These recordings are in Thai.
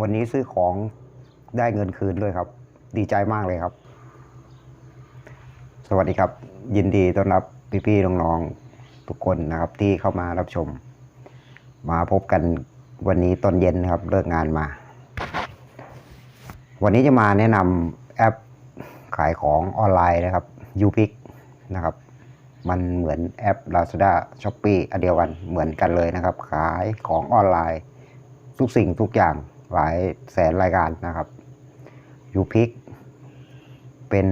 วันนี้ซื้อของได้เงินคืนด้วยครับ ดีใจมากเลยครับ สวัสดีครับ ยินดีต้อนรับพี่ๆน้องๆทุกคนนะครับที่เข้ามารับชม มาพบกันวันนี้ตอนเย็นนะครับเลิกงานมา วันนี้จะมาแนะนำแอปขายของออนไลน์นะครับ u p i c นะครับ มันเหมือนแอป Lazada s h o p e e อันเดียวกันเหมือนกันเลยนะครับ ขายของออนไลน์ ทุกสิ่งทุกอย่าง หลายแสนรายการนะครับ u p i c เป็น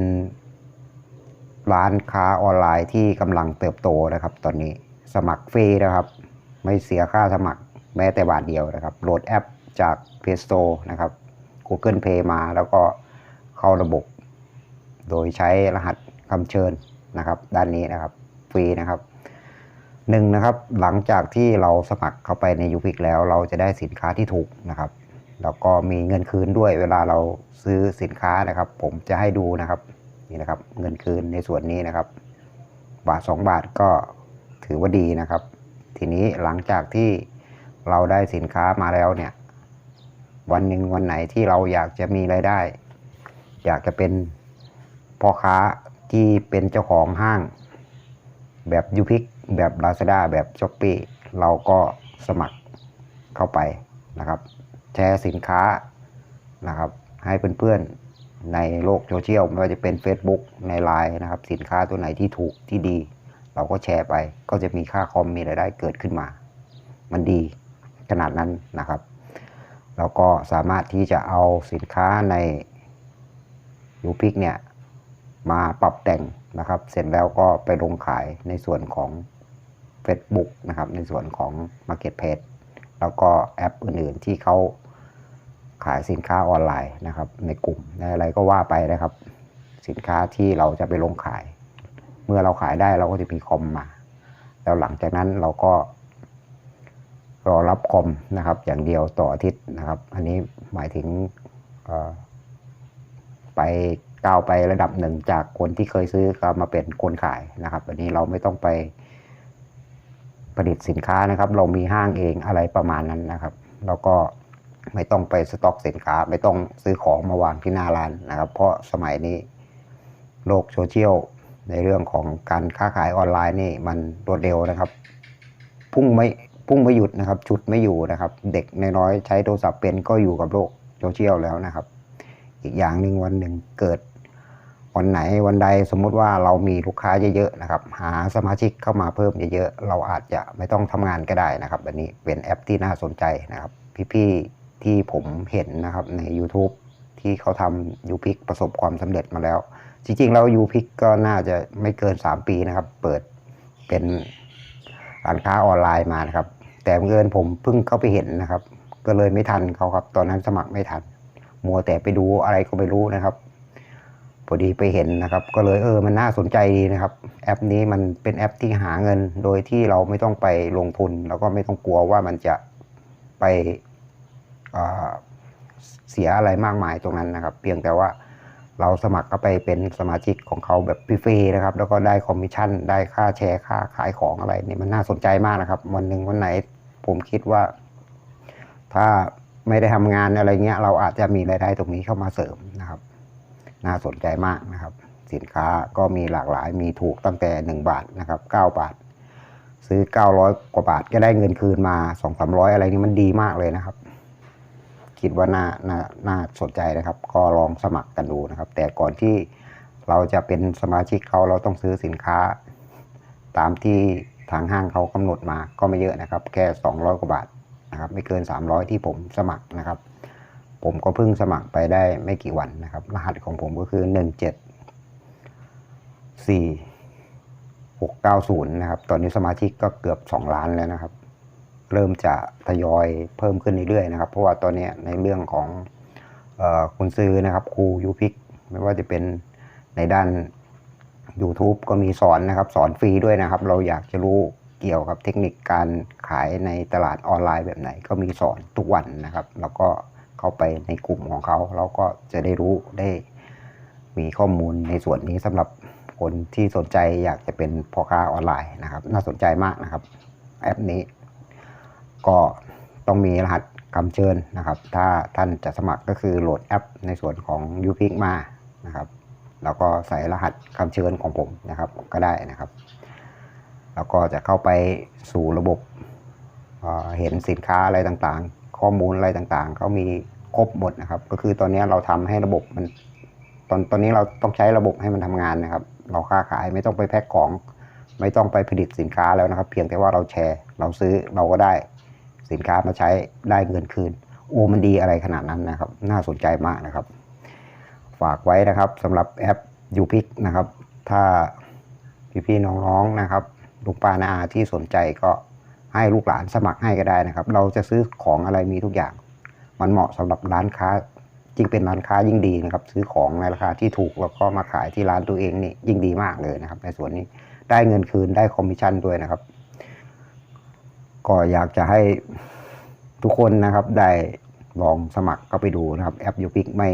ร้านค้าออนไลน์ที่กำลังเติบโตนะครับ ตอนนี้สมัครฟรีนะครับ ไม่เสียค่าสมัครแม้แต่บาทเดียวนะครับ โหลดแอปจาก Play Store นะครับ Google Play มาแล้วก็เข้าระบบ โดยใช้รหัสคำเชิญนะครับ ด้านนี้นะครับฟรีนะครับหนึ่งนะครับหลังจากที่เราสมัครเข้าไปในยูพิกแล้ว เราจะได้สินค้าที่ถูกนะครับ แล้วก็มีเงินคืนด้วยเวลาเราซื้อสินค้านะครับ ผมจะให้ดูนะครับนี่นะครับ เงินคืนในส่วนนี้นะครับ บาท 2 บาทก็ถือว่าดีนะครับ ทีนี้หลังจากที่เราได้สินค้ามาแล้วเนี่ย วันหนึ่งวันไหนที่เราอยากจะมีรายได้ อยากจะเป็นพ่อค้าที่เป็นเจ้าของห้าง แบบยูพิกแบบ Lazada แบบ s h อ p e e เราก็สมัครเข้าไปนะครับ แชร์สินค้านะครับ ให้เพื่อนๆในโลกโซเชียลไม่ว่าจะเป็น Facebook ใน Line นะครับ สินค้าตัวไหนที่ถูกที่ดี เราก็แชร์ไป ก็จะมีค่าคอมมีรายได้เกิดขึ้นมา มันดีขนาดนั้นนะครับแล้วก็สามารถที่จะเอาสินค้าในยูพิกเนี่ยมาปรับแต่งนะครับ เสร็จแล้วก็ไปลงขายในส่วนของ Facebook นะครับ ในส่วนของ Marketplace แล้วก็แอปอื่นๆที่เขาขายสินค้าออนไลน์นะครับ ในกลุ่มในอะไรก็ว่าไปนะครับ สินค้าที่เราจะไปลงขาย เมื่อเราขายได้เราก็จะมีคอมมา แล้วหลังจากนั้นเราก็ รอรับคอมนะครับ อย่างเดียวต่ออาทิตย์นะครับ อันนี้หมายถึงไปก้าวไประดับหนึ่งจากคนที่เคยซื้อก็มาเป็นคนขายนะครับ อันนี้เราไม่ต้องไป ผลิตสินค้านะครับ เรามีห้างเองอะไรประมาณนั้นนะครับ แล้วก็ไม่ต้องไปสต็อกสินค้า ไม่ต้องซื้อของมาวางที่หน้าร้านนะครับ เพราะสมัยนี้โลกโซเชียลในเรื่องของการค้าขายออนไลน์นี่มันรวดเร็วนะครับ พุ่งไม่พุ่งไม่หยุดนะครับ ชุดไม่อยู่นะครับ เด็กน้อยใช้โทรศัพท์เป็นก็อยู่กับโลกโซเชียลแล้วนะครับ อีกอย่างหนึ่งวันหนึ่งเกิด วันไหนวันใดสมมุติว่าเรามีลูกค้าเยอะๆนะครับ หาสมาชิกเข้ามาเพิ่มเยอะๆเราอาจจะไม่ต้องทำงานก็ได้นะครับอันนี้เป็นแอปที่น่าสนใจนะครับ พี่ๆที่ผมเห็นนะครับใน YouTube ที่เขาทำยูพิกประสบความสำเร็จมาแล้ว จริงๆแล้วยูพิกก็น่าจะไม่เกิน 3 ปีนะครับ เปิดเป็นร้านค้าออนไลน์มานะครับ แต่บังเงินผมเพิ่งเข้าไปเห็นนะครับ ก็เลยไม่ทันเขาครับ ตอนนั้นสมัครไม่ทัน มัวแต่ไปดูอะไรก็ไม่รู้นะครับ พอดีไปเห็นนะครับ ก็เลยเออมันน่าสนใจดีนะครับ แอปนี้มันเป็นแอปที่หาเงิน โดยที่เราไม่ต้องไปลงทุน แล้วก็ไม่ต้องกลัวว่ามันจะไปเเสียอะไรมากมายตรงนั้นนะครับ เพียงแต่ว่าเราสมัครเข้าไปเป็นสมาชิกของเขาแบบฟรีๆนะครับ แล้วก็ได้คอมมิชชั่น ได้ค่าแชร์ค่าขายของอะไรนี่มันน่าสนใจมากนะครับ วันหนึ่งวันไหนผมคิดว่า ถ้าไม่ได้ทำงานอะไรเงี้ย เราอาจจะมีรายได้ตรงนี้เข้ามาเสริมนะครับ น่าสนใจมากนะครับ สินค้าก็มีหลากหลายมีถูกตั้งแต่ 1 บาทนะครับ9บาท ซื้อ 900 กว่าบาทก็ได้เงินคืนมา 2 3 0 0 อะไรนี่มันดีมากเลยนะครับ คิดว่าน่าน่าน่าสนใจนะครับ ก็ลองสมัครกันดูนะครับ แต่ก่อนที่เราจะเป็นสมาชิกเขาเราต้องซื้อสินค้า ตามที่ทางห้างเขากำหนดมาก็ไม่เยอะนะครับ แค่ 200 กว่าบาทนะครับ ไม่เกิน 300 ที่ผมสมัครนะครับ ผมก็เพิ่งสมัครไปได้ไม่กี่วันนะครับ รหัสของผมก็คือ 1 7 4 6 9 0 นะครับ ตอนนี้สมาชิกก็เกือบ 2 ล้านแล้วนะครับ เริ่มจะทยอยเพิ่มขึ้นเรื่อยๆนะครับ เพราะว่าตอนนี้ในเรื่องของออคุณซื้อนะครับครูยูพิกไม่ว่าจะเป็นในด้าน YouTube ก็มีสอนนะครับ สอนฟรีด้วยนะครับ เราอยากจะรู้เกี่ยวกับเทคนิคการขายในตลาดออนไลน์แบบไหน ก็มีสอนทุกวันนะครับ แล้วก็ เข้าไปในกลุ่มของเขาเราก็จะได้รู้ได้มีข้อมูลในส่วนนี้สำหรับคนที่สนใจอยากจะเป็นพ่อค้าออนไลน์นะครับ น่าสนใจมากนะครับ แอปนี้ ก็ต้องมีรหัสคำเชิญนะครับ ถ้าท่านจะสมัครก็คือโหลดแอป ในส่วนของ u p i c มานะครับแล้วก็ใส่รหัสคำเชิญของผมนะครับก็ได้นะครับแล้วก็จะเข้าไปสู่ระบบเอ่อเห็นสินค้าอะไรต่างๆ ข้อมูลอะไรต่างๆเขามีครบหมดนะครับ ก็คือตอนนี้เราทำให้ระบบมัน ตอนตอนนี้เราต้องใช้ระบบให้มันทำงานนะครับ เราค้าขายไม่ต้องไปแพ็คของ ไม่ต้องไปผลิตสินค้าแล้วนะครับ เพียงแต่ว่าเราแชร์ เราซื้อเราก็ได้สินค้ามาใช้ได้เงินคืน โอ้มันดีอะไรขนาดนั้นนะครับ น่าสนใจมากนะครับ ฝากไว้นะครับสำหรับแอป u p i c นะครับ ถ้าพี่ๆน้องๆนะครับลูกป้านาอาที่สนใจก็ ให้ลูกหลานสมัครให้ก็ได้นะครับ เราจะซื้อของอะไรมีทุกอย่าง มันเหมาะสำหรับร้านค้ายิ่งเป็นร้านค้ายิ่งดีนะครับ ซื้อของในราคาที่ถูกแล้วก็มาขายที่ร้านตัวเองนี่ยิ่งดีมากเลยนะครับ ในส่วนนี้ได้เงินคืนได้คอมมิชชั่นด้วยนะครับ ก็อยากจะให้ทุกคนนะครับได้ลองสมัครเข้าไปดูนะครับ แอปยูพิกไม่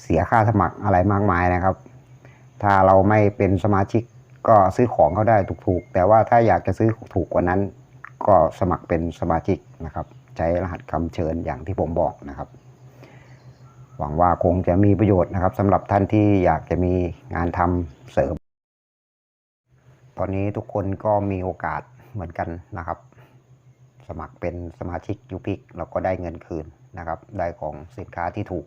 เสียค่าสมัครอะไรมากมายนะครับ ถ้าเราไม่เป็นสมาชิก ก็ซื้อของเขาได้ถูกๆ แต่ว่าถ้าอยากจะซื้อถูกกว่านั้น ก็สมัครเป็นสมาชิกนะครับ ใช้รหัสคำเชิญอย่างที่ผมบอกนะครับ หวังว่าคงจะมีประโยชน์นะครับสำหรับท่านที่อยากจะมีงานทำเสริม ตอนนี้ทุกคนก็มีโอกาสเหมือนกันนะครับ สมัครเป็นสมาชิกยูพิกเราก็ได้เงินคืนนะครับ ได้ของสินค้าที่ถูก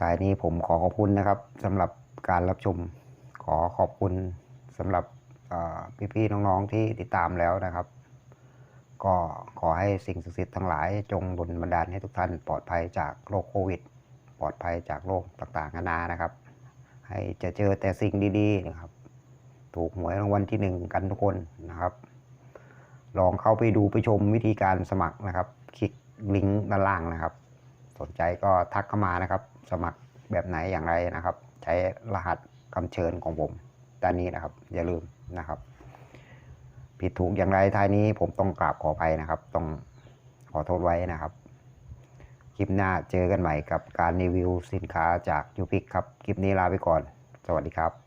ท้ายนี้ผมขอขอบคุณนะครับสำหรับการรับชม ขอขอบคุณสำหรับเอ่พี่ๆน้องๆที่ติดตามแล้วนะครับ ก็ขอให้สิ่งศักดิ์สิทธิ์ทั้งหลายจงดลบันดาลให้ทุกท่านปลอดภัยจากโรคโควิด ปลอดภัยจากโรคต่างๆนานานะครับ ให้จะเจอแต่สิ่งดีๆนะครับ ถูกหวยรางวัลที่หนึ่งกันทุกคนนะครับ ลองเข้าไปดูไปชมวิธีการสมัครนะครับ คลิกลิงก์ด้านล่างนะครับ สนใจก็ทักเข้ามานะครับ สมัครแบบไหนอย่างไรนะครับ ใช้รหัส คำเชิญของผมด้านนี้นะครับ อย่าลืมนะครับ ผิดถูกอย่างไรท้ายนี้ผมต้องกราบขออภัยนะครับ ต้องขอโทษไว้นะครับ คลิปหน้าเจอกันใหม่กับการรีวิวสินค้าจากยูพิกครับ คลิปนี้ลาไปก่อน สวัสดีครับ